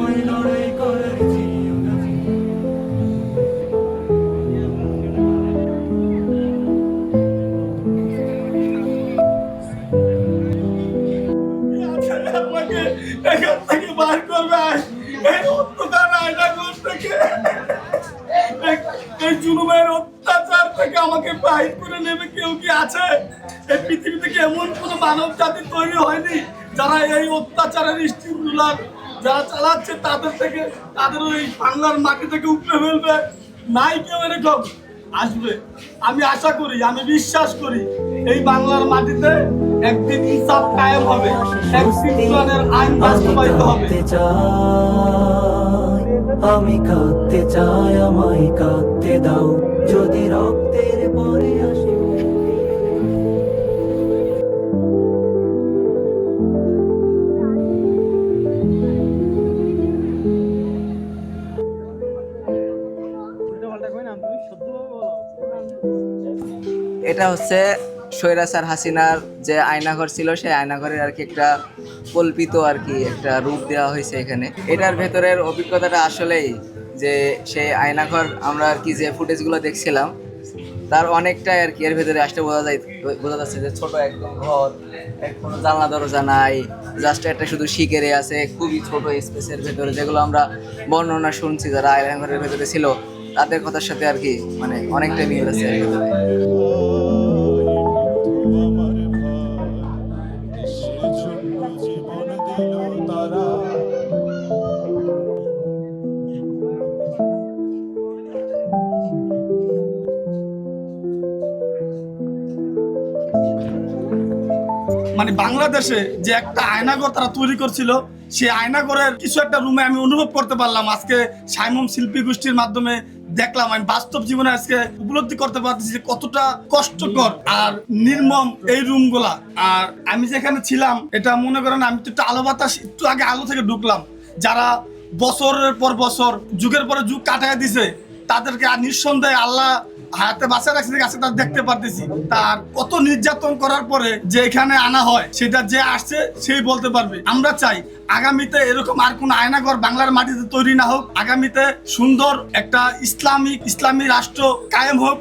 সময় এই অত্যাচার অত্যাচার থেকে আমাকে বাইর করে নেবে কেউ কি আছে? এই পৃথিবী এমন কোনো মানব জাতি তৈরি হয়নি যারা এই অত্যাচারের স্টিমুলার যারা চালাচ্ছে তাদের থেকে তাদের ওই বাংলার মাটি থেকে উপড়ে ফেলবে। নাই কেউ এরকম আসবে আমি আশা করি আমি বিশ্বাস করি এই বাংলার মাটিতে একদিন ইনসাফ কায়েম হবে একদিন কোরআনের আইন বাস্তবায়িত হবে। আমি কাঁদতে চাই আমায় কাঁদতে দাও যদি এটা হচ্ছে স্বৈরাচার হাসিনার যে আয়নাঘর ছিল, সেই আয়নাঘরের আর কি একটা কল্পিত আর কি একটা রূপ দেওয়া হয়েছে এখানে। এটার ভেতরের অভিজ্ঞতাটা আসলেই যে সেই আয়নাঘর আমরা আর কি যে ফুটেজগুলো দেখছিলাম, তার অনেকটাই আর কি এর ভেতরে আসতে বোঝা যায়, বোঝা যাচ্ছে যে ছোট একদম ঘর কোনো জানলা, দরজা নাই জাস্ট একটা শুধু শিকেরে আছে, খুবই ছোট স্পেসের ভেতরে, যেগুলো আমরা বর্ণনা শুনছি যারা আয়নাঘরের ভেতরে ছিল, তাদের কথার সাথে আর কি মানে অনেকটা মিল আছে। মানে বাংলাদেশে যে একটা আয়নাঘর তারা তৈরি করছিল, সেই আয়নাঘরের কিছু একটা রুমে আমি অনুভব করতে পারলাম। আজকে সাইমন শিল্পী গোষ্ঠীর মাধ্যমে দেখলাম, আমি বাস্তব জীবনে আজকে উপলব্ধি করতে পারতেছি যে কতটা কষ্টকর আর নির্মম এই রুমগুলা। আর আমি যেখানে ছিলাম, এটা মনে করেন আমি তো একটু আলো বাতাস, একটু আগে আলো থেকে ঢুকলাম। যারা বছরের পর বছর, যুগের পরে যুগ কাটায় দিছে, তাদেরকে আর নিঃসন্দেহে আল্লাহ হাতে বাসা রাখছে, কাছে তার দেখতে পারতেছি। তার কত নির্যাতন করার পরে যে এখানে আনা হয়, সেটা যে আসছে, সেই বলতে পারবে। আমরা চাই আগামীতে এরকম আর কোন আয়নাঘর বাংলার মাটিতে তৈরি না হোক। আগামীতে সুন্দর একটা ইসলামিক, ইসলামী রাষ্ট্র কায়েম হোক।